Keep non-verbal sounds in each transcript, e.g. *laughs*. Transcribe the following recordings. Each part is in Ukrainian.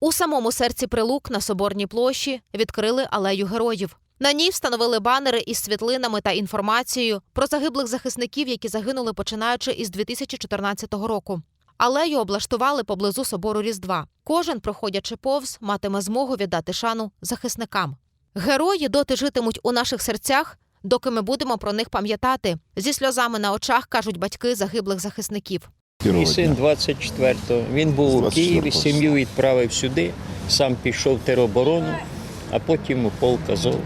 У самому серці Прилук на Соборній площі відкрили алею героїв. На ній встановили банери із світлинами та інформацією про загиблих захисників, які загинули починаючи із 2014 року. Алею облаштували поблизу собору Різдва. Кожен, проходячи повз, матиме змогу віддати шану захисникам. Герої доти житимуть у наших серцях, доки ми будемо про них пам'ятати. Зі сльозами на очах кажуть батьки загиблих захисників. Мій син 24-го. Він був у 24-го. Києві, сім'ю відправив сюди, сам пішов в тероборону, а потім у полк Азов.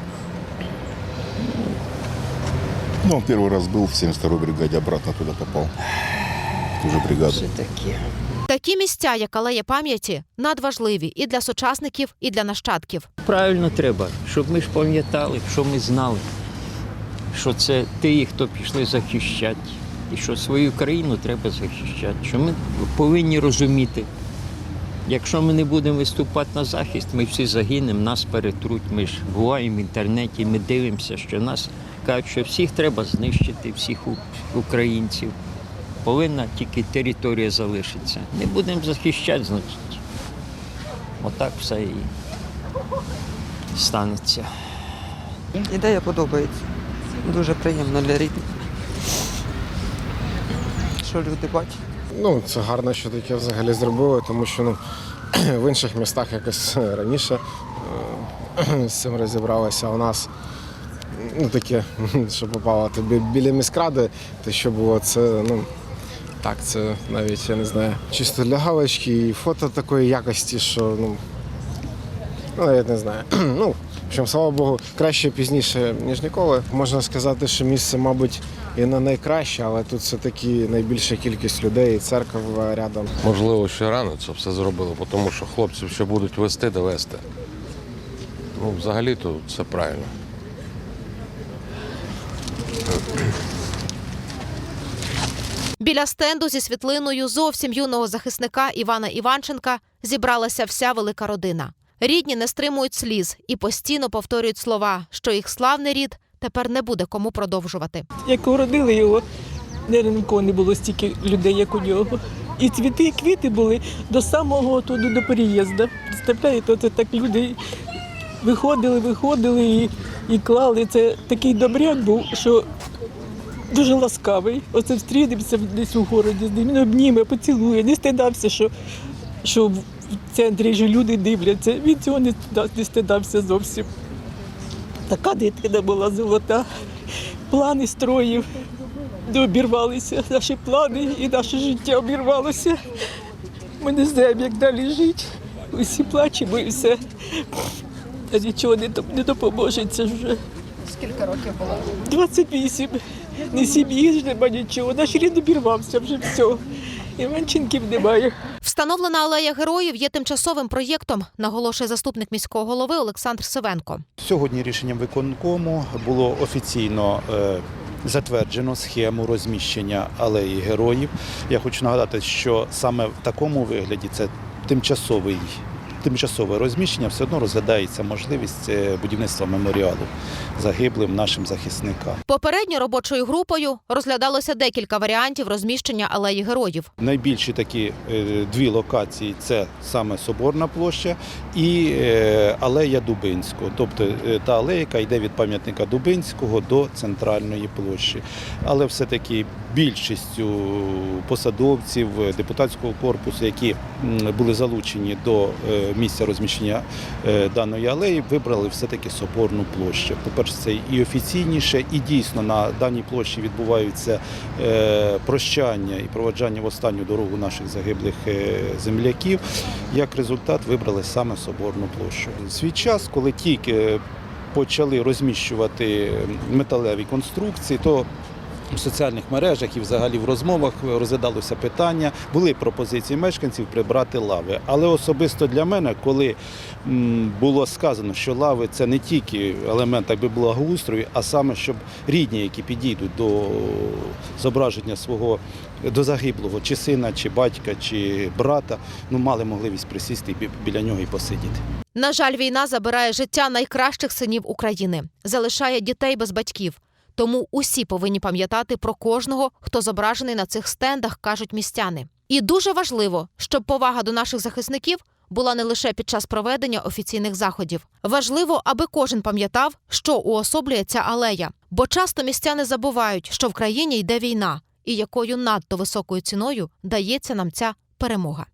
Ну, он первый раз был в 72-й бригаде, обратно туда попал. В ту же бригаду. Все таке. Такі місця, як алея пам'яті, надважливі і для сучасників, і для нащадків. Правильно треба, щоб ми ж пам'ятали, що ми знали, що це ті, хто пішли захищати, і що свою країну треба захищати. Що ми повинні розуміти, якщо ми не будемо виступати на захист, ми всі загинемо, нас перетруть. Ми ж буваємо в інтернеті, ми дивимося, що нас кажуть, що всіх треба знищити, всіх українців. Повинна тільки територія залишитися. Не будемо захищати, значить. Отак все і станеться. Ідея подобається. Дуже приємно для рідних. Що люди бачать. Ну, це гарно, що таке взагалі зробили, тому що ну, *clears throat* в інших містах якось раніше е, *clears throat* з цим розібралися. У нас ну, таке, *laughs* що попало тобі біля міськради, те, що було, це ну. Так, це навіть я не знаю. Чисто для галочки і фото такої якості, що ну. Ну, навіть не знаю. *clears throat* Ну, в общем, слава Богу, краще пізніше, ніж ніколи. Можна сказати, що місце, мабуть, і не найкраще, але тут все-таки найбільша кількість людей, і церква рядом. Можливо, ще рано це все зробили, тому що хлопців ще будуть вести, довести. Ну, взагалі-то це правильно. Біля стенду зі світлиною зовсім юного захисника Івана Іванченка зібралася вся велика родина. Рідні не стримують сліз і постійно повторюють слова, що їх славний рід тепер не буде кому продовжувати. Як уродили його, не нікого не було стільки людей, як у нього. І цвіти, і квіти були до самого туди до переїзду. Представляєте, це так люди виходили, виходили і, і клали. Це такий добряк був, що дуже ласкавий. Оце встрідився десь у городі з ним, він обніме, поцілує, не стидався, що, що в центрі ж люди дивляться. Він цього не не стидався зовсім. Така дитина була золота, плани строїв. Не обірвалися наші плани і наше життя обірвалося. Ми не знаємо, як далі жити. Усі плачемо і все. А нічого не, доп- не допоможе це вже. Скільки років було? 28. Ні сім'ї ж нема нічого. Наш рід обірвався вже все. Іванченків немає. Встановлена алея героїв є тимчасовим проєктом, наголошує заступник міського голови Олександр Сивенко. Сьогодні рішенням виконкому було офіційно е, затверджено схему розміщення алеї героїв. Я хочу нагадати, що саме в такому вигляді це тимчасовий. Тимчасове розміщення все одно розглядається можливість е, будівництва меморіалу загиблим нашим захисникам. Попередньо робочою групою розглядалося декілька варіантів розміщення алеї героїв. Найбільші такі е, дві локації це саме Соборна площа і е, алея Дубинського, тобто та алея, яка йде від пам'ятника Дубинського до центральної площі. Але все-таки більшістю посадовців депутатського корпусу, які були залучені до місця розміщення е, даної алеї, вибрали все-таки Соборну площу. По-перше, це і офіційніше, і дійсно на даній площі відбуваються е, прощання і проводжання в останню дорогу наших загиблих е, земляків. Як результат вибрали саме Соборну площу. Свій час, коли тільки почали розміщувати металеві конструкції, то в соціальних мережах і взагалі в розмовах розглядалося питання. Були пропозиції мешканців прибрати лави. Але особисто для мене, коли було сказано, що лави це не тільки елемент якби благоустрою, а саме щоб рідні, які підійдуть до зображення свого до загиблого, чи сина, чи батька, чи брата, ну мали можливість присісти біля нього і посидіти. На жаль, війна забирає життя найкращих синів України, залишає дітей без батьків. Тому усі повинні пам'ятати про кожного, хто зображений на цих стендах, кажуть містяни. І дуже важливо, щоб повага до наших захисників була не лише під час проведення офіційних заходів. Важливо, аби кожен пам'ятав, що уособлює ця алея, бо часто містяни забувають, що в країні йде війна, і якою надто високою ціною дається нам ця перемога.